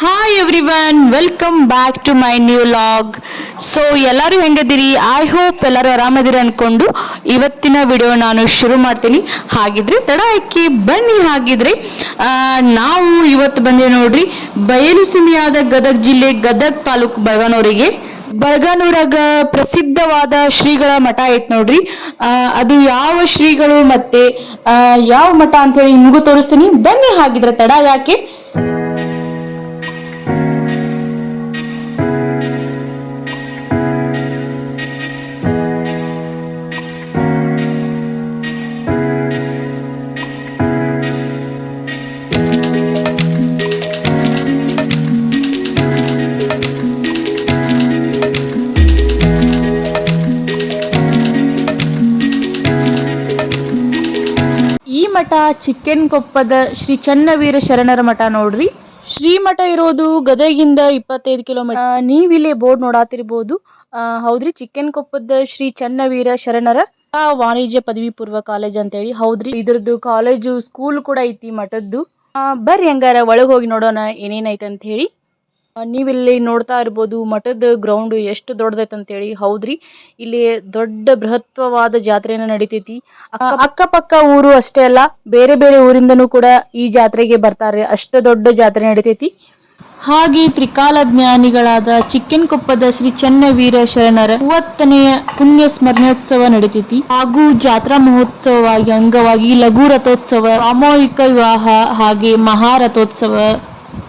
Hi everyone welcome back to my new vlog so ಎಲ್ಲರೂ ಹೆಂಗದಿರಿ I hope ಎಲ್ಲರೂ ಆರಾಮದಿರಿ ಅನ್ಕೊಂಡು ಇವತ್ತಿನ ವಿಡಿಯೋ ನಾನು ಶುರು ಮಾಡ್ತೀನಿ. ಹಾಗಿದ್ರೆ ತಡ ಹಾಕಿ, ಬನ್ನಿ ಹಾಗಿದ್ರೆ ನಾವು ಇವತ್ತು ಬಂದೇವೆ ನೋಡ್ರಿ, ಬಯಲು ಸೀಮೆಯಾದ ಗದಗ ಜಿಲ್ಲೆ, ಗದಗ ತಾಲೂಕು ಬೆಳಗಾನೂರಿಗೆ ಬಳಗಾನೂರಾಗ ಪ್ರಸಿದ್ಧವಾದ ಶ್ರೀಗಳ ಮಠ ಐತ್ ನೋಡ್ರಿ. ಅದು ಯಾವ ಶ್ರೀಗಳು ಮತ್ತೆ ಯಾವ ಮಠ ಅಂತ ಹೇಳಿ ನಿಮಗೂ ತೋರಿಸ್ತೀನಿ. ಬನ್ನಿ ಹಾಗಿದ್ರೆ ತಡ ಯಾಕೆ? ಮಠ ಚಿಕ್ಕನ್ಕೊಪ್ಪದ ಶ್ರೀ ಚನ್ನವೀರ ಶರಣರ ಮಠ ನೋಡ್ರಿ. ಶ್ರೀ ಮಠ ಇರೋದು ಗದಗಿಂದ ಇಪ್ಪತ್ತೈದು ಕಿಲೋಮೀಟರ್ ನೀವಿಲ್ಲಿ ಬೋರ್ಡ್ ನೋಡಾತಿರ್ಬೋದು. ಹೌದ್ರಿ, ಚಿಕ್ಕನ್ಕೊಪ್ಪದ ಶ್ರೀ ಚನ್ನವೀರ ಶರಣರ ವಾಣಿಜ್ಯ ಪದವಿ ಪೂರ್ವ ಕಾಲೇಜ್ ಅಂತ ಹೇಳಿ ಹೌದ್ರಿ, ಇದ್ರದ್ದು ಕಾಲೇಜು ಸ್ಕೂಲ್ ಕೂಡ ಐತಿ ಮಠದ್ದು. ಬರ್ರಿ ಹಂಗಾರ ಒಳಗ್ ಹೋಗಿ ನೋಡೋಣ ಏನೇನೈತೆ ಅಂತ ಹೇಳಿ ನೀವಿಲ್ಲಿ ನೋಡ್ತಾ ಇರ್ಬೋದು ಮಠದ ಗ್ರೌಂಡ್ ಎಷ್ಟು ದೊಡ್ಡದೈತೆ ಅಂತೇಳಿ ಹೌದ್ರಿ? ಇಲ್ಲಿ ದೊಡ್ಡ ಬೃಹತ್ವವಾದ ಜಾತ್ರೆನ ನಡಿತೈತಿ. ಅಕ್ಕಪಕ್ಕ ಊರು ಅಷ್ಟೇ ಅಲ್ಲ ಬೇರೆ ಬೇರೆ ಊರಿಂದನೂ ಕೂಡ ಈ ಜಾತ್ರೆಗೆ ಬರ್ತಾರೆ. ಅಷ್ಟು ದೊಡ್ಡ ಜಾತ್ರೆ ನಡಿತೈತಿ. ಹಾಗೆ ತ್ರಿಕಾಲ ಜ್ಞಾನಿಗಳಾದ ಚಿಕ್ಕನ್ಕೊಪ್ಪದ ಶ್ರೀ ಚನ್ನವೀರ ಶರಣರ ಮೂವತ್ತನೆಯ ಪುಣ್ಯ ಸ್ಮರಣೋತ್ಸವ ನಡೀತೈತಿ. ಹಾಗೂ ಜಾತ್ರಾ ಮಹೋತ್ಸವವಾಗಿ ಅಂಗವಾಗಿ ಲಘು ರಥೋತ್ಸವ ಸಾಮೂಹಿಕ ವಿವಾಹ ಹಾಗೆ ಮಹಾರಥೋತ್ಸವ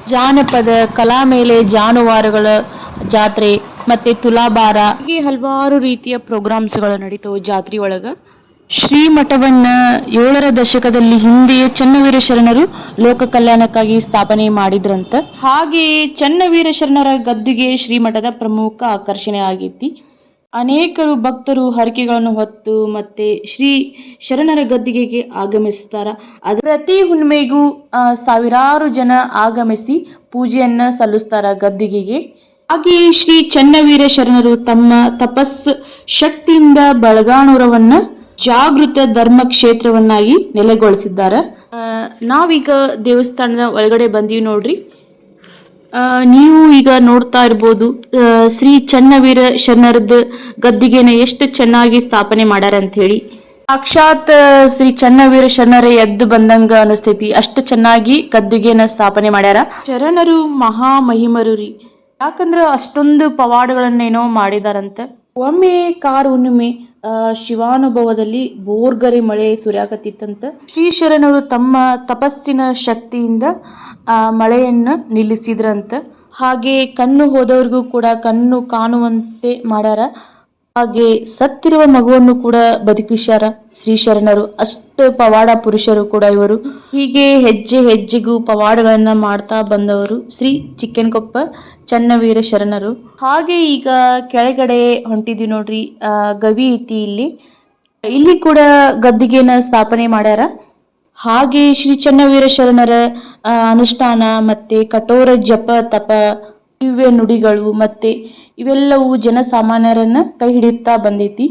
ಜಾನಪದ ಕಲಾ ಮೇಲೆ ಜಾನುವಾರುಗಳ ಜಾತ್ರೆ ಮತ್ತೆ ತುಲಾಭಾರ, ಹೀಗೆ ಹಲವಾರು ರೀತಿಯ ಪ್ರೋಗ್ರಾಮ್ಸ್ಗಳು ನಡೀತವೆ ಜಾತ್ರೆ ಒಳಗ. ಶ್ರೀಮಠವನ್ನ ಏಳರ ದಶಕದಲ್ಲಿ ಹಿಂದೆಯೇ ಚನ್ನವೀರ ಶರಣರು ಲೋಕ ಕಲ್ಯಾಣಕ್ಕಾಗಿ ಸ್ಥಾಪನೆ ಮಾಡಿದ್ರಂತ. ಹಾಗೆಯೇ ಚನ್ನವೀರ ಶರಣರ ಗದ್ದುಗೆ ಶ್ರೀಮಠದ ಪ್ರಮುಖ ಆಕರ್ಷಣೆ ಆಗೈತಿ ಅನೇಕರು ಭಕ್ತರು ಹರಕೆಗಳನ್ನು ಹೊತ್ತು ಮತ್ತೆ ಶ್ರೀ ಶರಣರ ಗದ್ದಿಗೆಗೆ ಆಗಮಿಸ್ತಾರ ಅದ ಪ್ರತಿ ಹುಣ್ಣಿಮೆಗೂ ಸಾವಿರಾರು ಜನ ಆಗಮಿಸಿ ಪೂಜೆಯನ್ನ ಸಲ್ಲಿಸ್ತಾರ ಗದ್ದಿಗೆಗೆ. ಹಾಗೆಯೇ ಶ್ರೀ ಚನ್ನವೀರ ಶರಣರು ತಮ್ಮ ತಪಸ್ ಶಕ್ತಿಯಿಂದ ಬಳಗಾಣೂರವನ್ನ ಜಾಗೃತ ಧರ್ಮ ಕ್ಷೇತ್ರವನ್ನಾಗಿ ನೆಲೆಗೊಳಿಸಿದ್ದಾರೆ ನಾವೀಗ ದೇವಸ್ಥಾನದ ಒಳಗಡೆ ಬಂದೀವಿ ನೋಡ್ರಿ. ನೀವು ಈಗ ನೋಡ್ತಾ ಇರ್ಬೋದು ಶ್ರೀ ಚನ್ನವೀರ ಶರಣರದ ಗದ್ದಿಗೆನ ಎಷ್ಟು ಚೆನ್ನಾಗಿ ಸ್ಥಾಪನೆ ಮಾಡ್ಯಾರ ಅಂತ ಹೇಳಿ. ಸಾಕ್ಷಾತ್ ಶ್ರೀ ಚನ್ನವೀರ ಶರಣರ ಎದ್ದು ಬಂದಂಗ ಅನಿಸ್ತೈತಿ. ಅಷ್ಟು ಚೆನ್ನಾಗಿ ಗದ್ದಿಗೆನ ಸ್ಥಾಪನೆ ಮಾಡ್ಯಾರ. ಶರಣರು ಮಹಾ ಮಹಿಮರು ರೀ. ಯಾಕಂದ್ರ ಅಷ್ಟೊಂದು ಪವಾಡಗಳನ್ನೇನೋ ಮಾಡಿದಾರಂತ. ಒಮ್ಮೆ ಕಾರ್ ಹುಣ್ಣಿಮೆ ಶಿವಾನುಭವದಲ್ಲಿ ಬೋರ್ಗರಿ ಮಳೆ ಸುರಿಯಾಕತ್ತಿತ್ತಂತ ಶ್ರೀ ಶರಣರು ತಮ್ಮ ತಪಸ್ಸಿನ ಶಕ್ತಿಯಿಂದ ಆ ಮಳೆಯನ್ನ ನಿಲ್ಲಿಸಿದ್ರಂತ. ಹಾಗೆ ಕಣ್ಣು ಹೋದವ್ರಿಗೂ ಕೂಡ ಕಣ್ಣು ಕಾಣುವಂತೆ ಮಾಡ್ಯಾರ ಹಾಗೆ ಸತ್ತಿರುವ ಮಗುವನ್ನು ಕೂಡ ಬದುಕಿಸ್ಯಾರ ಶ್ರೀ ಶರಣರು ಅಷ್ಟು ಪವಾಡ ಪುರುಷರು ಕೂಡ ಇವರು. ಹೀಗೆ ಹೆಜ್ಜೆ ಹೆಜ್ಜೆಗೂ ಪವಾಡಗಳನ್ನ ಮಾಡ್ತಾ ಬಂದವರು ಶ್ರೀ ಚಿಕ್ಕನಕೊಪ್ಪ ಚನ್ನವೀರ ಶರಣರು. ಹಾಗೆ ಈಗ ಕೆಳಗಡೆ ಹೊಂಟಿದ್ವಿ ನೋಡ್ರಿ ಆ, ಗವಿ ಐತಿ ಇಲ್ಲಿ. ಇಲ್ಲಿ ಕೂಡ ಗದ್ದಿಗೆನ ಸ್ಥಾಪನೆ ಮಾಡ್ಯಾರ. ಹಾಗೆ ಶ್ರೀ ಚನ್ನವೀರ ಶರಣರ ಅನುಷ್ಠಾನ ಮತ್ತೆ ಕಠೋರ ಜಪ ತಪ ದಿವ್ಯ ನುಡಿಗಳು ಮತ್ತೆ ಇವೆಲ್ಲವೂ ಜನಸಾಮಾನ್ಯರನ್ನ ಕೈ ಹಿಡಿಯುತ್ತಾ ಬಂದೈತಿ.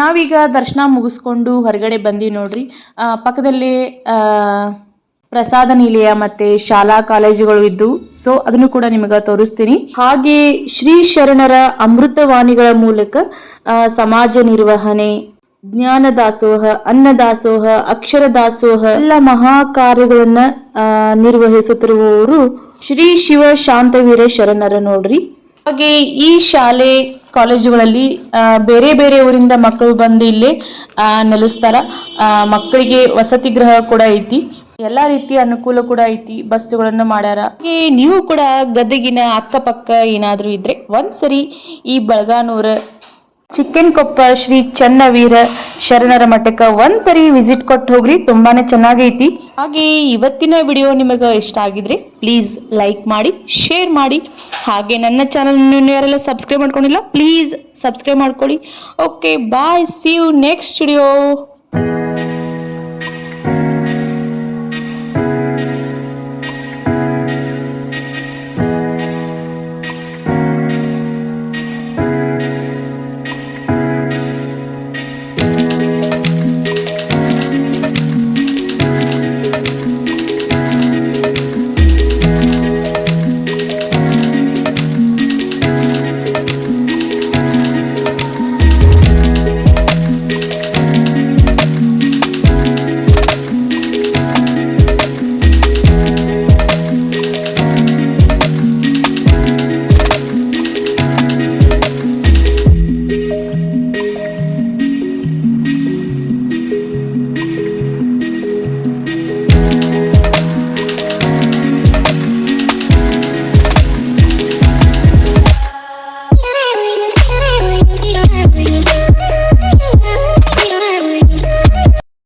ನಾವೀಗ ದರ್ಶನ ಮುಗಿಸ್ಕೊಂಡು ಹೊರಗಡೆ ಬಂದೀವಿ ನೋಡ್ರಿ. ಪಕ್ಕದಲ್ಲಿ ಪ್ರಸಾದ ನಿಲಯ ಮತ್ತೆ ಶಾಲಾ ಕಾಲೇಜುಗಳು ಇದ್ದು, ಸೊ ಅದನ್ನು ಕೂಡ ನಿಮಗೆ ತೋರಿಸ್ತೀನಿ. ಹಾಗೆ ಶ್ರೀ ಶರಣರ ಅಮೃತವಾಣಿಗಳ ಮೂಲಕ ಸಮಾಜ ನಿರ್ವಹಣೆ, ಜ್ಞಾನ ದಾಸೋಹ, ಅನ್ನ ದಾಸೋಹ, ಅಕ್ಷರ ದಾಸೋಹ, ಎಲ್ಲ ಮಹಾ ಕಾರ್ಯಗಳನ್ನ ನಿರ್ವಹಿಸುತ್ತಿರುವವರು ಶ್ರೀ ಶಿವ ಶಾಂತವೀರ ಶರಣರ ನೋಡ್ರಿ. ಹಾಗೆ ಈ ಶಾಲೆ ಕಾಲೇಜುಗಳಲ್ಲಿ ಬೇರೆ ಬೇರೆ ಊರಿಂದ ಮಕ್ಕಳು ಬಂದು ಇಲ್ಲಿ ನೆಲೆಸ್ತಾರ. ಮಕ್ಕಳಿಗೆ ವಸತಿ ಗೃಹ ಕೂಡ ಐತಿ. ಎಲ್ಲಾ ರೀತಿಯ ಅನುಕೂಲ ಕೂಡ ಐತಿ ಬಸ್ಸುಗಳನ್ನು ಮಾಡ್ಯಾರ. ನೀವು ಕೂಡ ಗದಗಿನ ಅಕ್ಕಪಕ್ಕ ಏನಾದರೂ ಇದ್ರೆ ಒಂದ್ಸರಿ ಈ ಬೆಳಗಾನೂರ ಚಿಕ್ಕನ್ ಕೊಪ್ಪ ಶ್ರೀ ಚನ್ನವೀರ ಶರಣರ ಮಠಕ್ಕೆ ಒಂದ್ಸರಿ ವಿಸಿಟ್ ಕೊಟ್ಟು ಹೋಗ್ರಿ, ತುಂಬಾನೇ ಚೆನ್ನಾಗೈತಿ. ಹಾಗೆ ಇವತ್ತಿನ ವಿಡಿಯೋ ನಿಮಗೆ ಇಷ್ಟ ಆಗಿದ್ರೆ ಪ್ಲೀಸ್ ಲೈಕ್ ಮಾಡಿ ಶೇರ್ ಮಾಡಿ. ಹಾಗೆ ನನ್ನ ಚಾನಲ್ ಯಾರೆಲ್ಲ ಸಬ್ಸ್ಕ್ರೈಬ್ ಮಾಡ್ಕೊಂಡಿಲ್ಲ ಪ್ಲೀಸ್ ಸಬ್ಸ್ಕ್ರೈಬ್ ಮಾಡ್ಕೊಳ್ಳಿ. Okay bye see you next video